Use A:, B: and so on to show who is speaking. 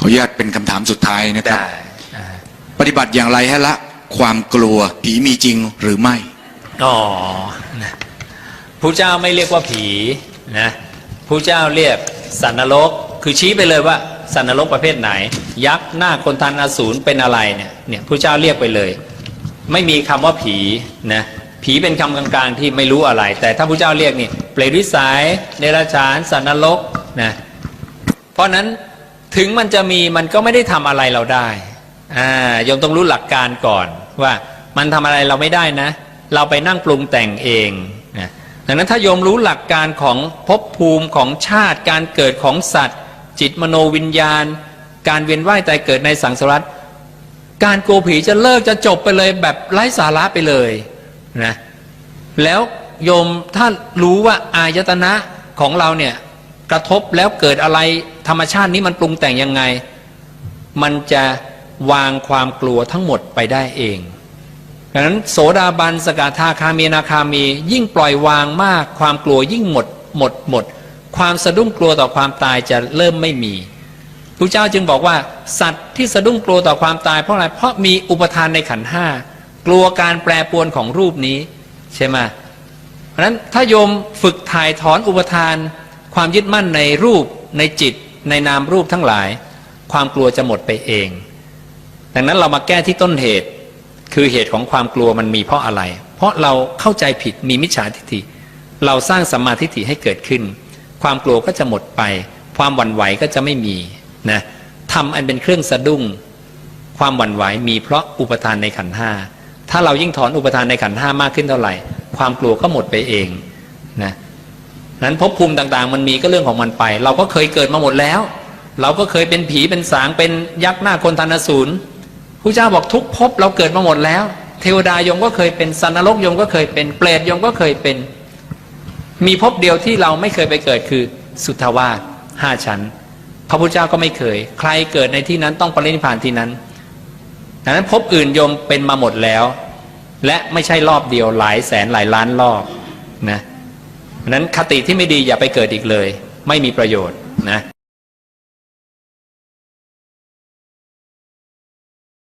A: ขออนุญาตเป็นคำถามสุดท้ายนะครับ
B: ได้อ่า
A: ปฏิบัติอย่างไรให้ละความกลัวผีมีจริงหรือไม่
B: อ๋อนะผู้เจ้าไม่เรียกว่าผีนะผู้เจ้าเรียกสันนรก คือชี้ไปเลยว่าสันนรกประเภทไหน ยักษ์หน้าคนทันอสูรเป็นอะไรเนี่ยเนี่ยผู้เจ้าเรียกไปเลย ไม่มีคำว่าผีนะผีเป็นคำกลางๆที่ไม่รู้อะไร แต่ถ้าผู้เจ้าเรียกนี่เปรตวิสัยเนรชานสันนรกนะเพราะฉะนั้น ถึงมันจะมีมันก็ไม่ได้ทำอะไรเราได้อ่ายมต้องรู้หลักการก่อนว่ามันทำอะไรเราไม่ได้นะ เราไปนั่งปรุงแต่งเองนะดังนั้นถ้าโยมรู้หลักการของภพภูมิของชาติการเกิดของสัตว์ จิตมโนวิญญาณ การเวียนว่ายตายเกิดในสังสารวัฏการโกผีจะเลิกจะจบไปเลยแบบไร้สาระไปเลยนะแล้วโยมถ้ารู้ว่าอายตนะของเราเนี่ย กระทบแล้วเกิดอะไรธรรมชาตินี้มันปรุงแต่งยังไง มันจะวางความกลัวทั้งหมดไปได้เองดังนั้นโสดาบันสกทาคามีนาคามี ยิ่งปล่อยวางมาก ความกลัวยิ่งหมดหมดหมด ความสะดุ้งกลัวต่อความตายจะเริ่มไม่มีพระเจ้าจึงบอกว่า สัตว์ที่สะดุ้งกลัวต่อความตายเพราะอะไรเพราะมีอุปทานในขันห้ากลัวการแปรปรวนของรูปนี้ใช่ไหมเพราะนั้นถ้าโยมฝึกถ่ายถอนอุปทาน ความยึดมั่นในรูปในจิต ในนามรูปทั้งหลาย ความกลัวจะหมดไปเอง ดังนั้นเรามาแก้ที่ต้นเหตุ คือเหตุของความกลัวมันมีเพราะอะไร เพราะเราเข้าใจผิดมีมิจฉาทิฏฐิ เราสร้างสัมมาทิฏฐิให้เกิดขึ้น ความกลัวก็จะหมดไป ความหวั่นไหวก็จะไม่มีนะทำอันเป็นเครื่องสะดุ้ง ความหวั่นไหวมีเพราะอุปทานในขันธ์ห้าถ้าเรายิ่งถอนอุปทานในขันธ์ห้ามากขึ้นเท่าไหร่ ความกลัวก็หมดไปเองนะ นั้นภพภูมิต่างๆ มันมีก็เรื่องของมันไป เราก็เคยเกิดมาหมดแล้ว เราก็เคยเป็นผีเป็นสางเป็นยักษ์หน้าคนทันอสูรพระเจ้าบอกทุกภพเราเกิดมาหมดแล้ว เทวดายมก็เคยเป็นสันนรกยมก็เคยเป็นเปรตยมก็เคยเป็น มีภพเดียวที่เราไม่เคยไปเกิดคือสุทธาวาสห้าชั้น พระพุทธเจ้าก็ไม่เคย ใครเกิดในที่นั้นต้องปรินิพพานที่นั้นดังนั้นภพอื่นยมเป็นมาหมดแล้ว และไม่ใช่รอบเดียวหลายแสนหลายล้านรอบนะ นั้นคติที่ไม่ดีอย่าไปเกิดอีกเลย ไม่มีประโยชน์นะ